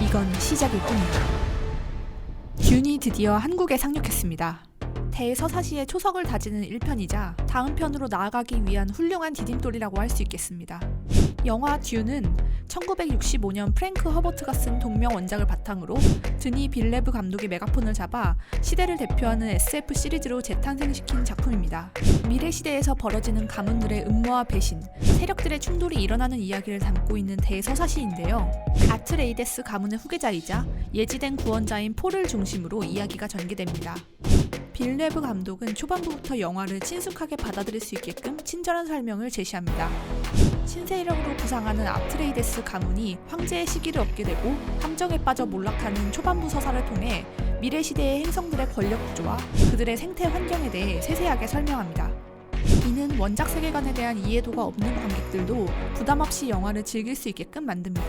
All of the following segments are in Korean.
이건 시작일 뿐이다. 듄이 드디어 한국에 상륙했습니다. 대서사시의 초석을 다지는 1편이자 다음 편으로 나아가기 위한 훌륭한 디딤돌이라고 할 수 있겠습니다. 영화 듄은 1965년 프랭크 허버트가 쓴 동명 원작을 바탕으로 드니 빌레브 감독이 메가폰을 잡아 시대를 대표하는 SF 시리즈로 재탄생시킨 작품입니다. 미래 시대에서 벌어지는 가문들의 음모와 배신, 세력들의 충돌이 일어나는 이야기를 담고 있는 대서사시인데요. 아트레이데스 가문의 후계자이자 예지된 구원자인 폴을 중심으로 이야기가 전개됩니다. 빌레브 감독은 초반부부터 영화를 친숙하게 받아들일 수 있게끔 친절한 설명을 제시합니다. 신세력으로 부상하는 아트레이데스 가문이 황제의 시기를 얻게 되고 함정에 빠져 몰락하는 초반부 서사를 통해 미래 시대의 행성들의 권력 구조와 그들의 생태 환경에 대해 세세하게 설명합니다. 이는 원작 세계관에 대한 이해도가 없는 관객들도 부담 없이 영화를 즐길 수 있게끔 만듭니다.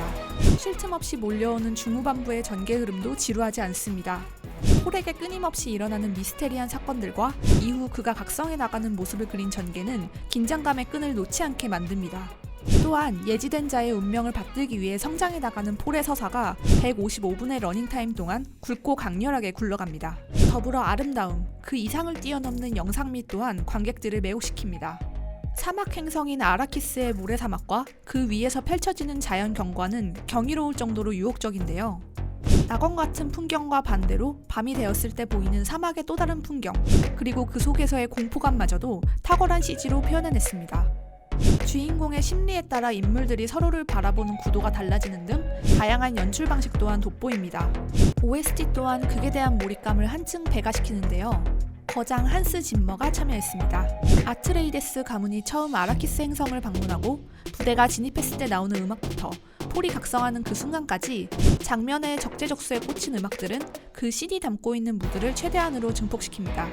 쉴 틈 없이 몰려오는 중후반부의 전개 흐름도 지루하지 않습니다. 폴에게 끊임없이 일어나는 미스테리한 사건들과 이후 그가 각성해 나가는 모습을 그린 전개는 긴장감의 끈을 놓지 않게 만듭니다. 또한 예지된 자의 운명을 받들기 위해 성장해 나가는 폴의 서사가 155분의 러닝타임 동안 굵고 강렬하게 굴러갑니다. 더불어 아름다움, 그 이상을 뛰어넘는 영상미 또한 관객들을 매혹시킵니다. 사막 행성인 아라키스의 모래사막과 그 위에서 펼쳐지는 자연 경관은 경이로울 정도로 유혹적인데요. 낙원 같은 풍경과 반대로 밤이 되었을 때 보이는 사막의 또 다른 풍경, 그리고 그 속에서의 공포감마저도 탁월한 CG로 표현해냈습니다. 주인공의 심리에 따라 인물들이 서로를 바라보는 구도가 달라지는 등 다양한 연출 방식 또한 돋보입니다. OST 또한 극에 대한 몰입감을 한층 배가시키는데요. 거장 한스 짐머가 참여했습니다. 아트레이데스 가문이 처음 아라키스 행성을 방문하고 부대가 진입했을 때 나오는 음악부터 폴이 각성하는 그 순간까지 장면에 적재적소에 꽂힌 음악들은 그 CD 담고 있는 무드를 최대한으로 증폭시킵니다.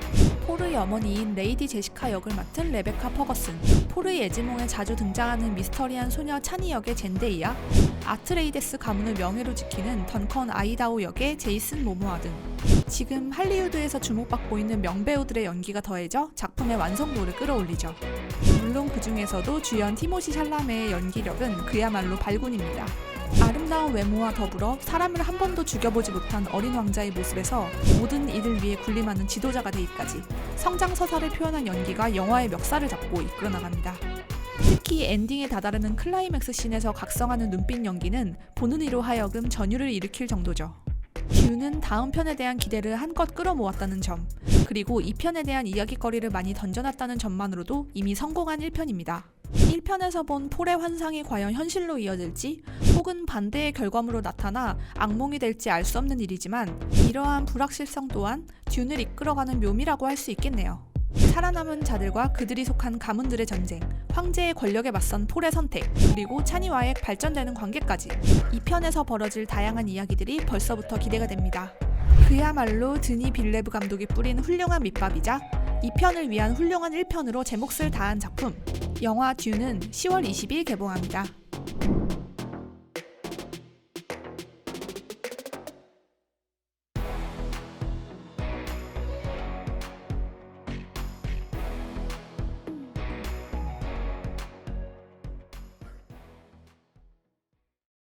폴의 어머니인 레이디 제시카 역을 맡은 레베카 퍼거슨, 폴의 예지몽에 자주 등장하는 미스터리한 소녀 차니 역의 젠데이아, 아트레이데스 가문을 명예로 지키는 던컨 아이다오 역의 제이슨 모모아 등 지금 할리우드에서 주목받고 있는 명배우들의 연기가 더해져 작품의 완성도를 끌어올리죠. 물론 그 중에서도 주연 티모시 샬라메의 연기력은 그야말로 발군입니다. 아름다운 외모와 더불어 사람을 한 번도 죽여보지 못한 어린 왕자의 모습에서 모든 이를 위해 군림하는 지도자가 되기까지 성장 서사를 표현한 연기가 영화의 멱살을 잡고 이끌어 나갑니다. 특히 엔딩에 다다르는 클라이맥스 씬에서 각성하는 눈빛 연기는 보는 이로 하여금 전율을 일으킬 정도죠. 듀는 다음 편에 대한 기대를 한껏 끌어모았다는 점, 그리고 이 편에 대한 이야기거리를 많이 던져놨다는 점만으로도 이미 성공한 1편입니다. 1편에서 본 폴의 환상이 과연 현실로 이어질지 혹은 반대의 결과물로 나타나 악몽이 될지 알 수 없는 일이지만 이러한 불확실성 또한 듀를 이끌어가는 묘미라고 할 수 있겠네요. 살아남은 자들과 그들이 속한 가문들의 전쟁, 황제의 권력에 맞선 폴의 선택, 그리고 찬이와의 발전되는 관계까지 이 편에서 벌어질 다양한 이야기들이 벌써부터 기대가 됩니다. 그야말로 드니 빌레브 감독이 뿌린 훌륭한 밑밥이자 이 편을 위한 훌륭한 1편으로 제 몫을 다한 작품 영화 듀는 10월 20일 개봉합니다.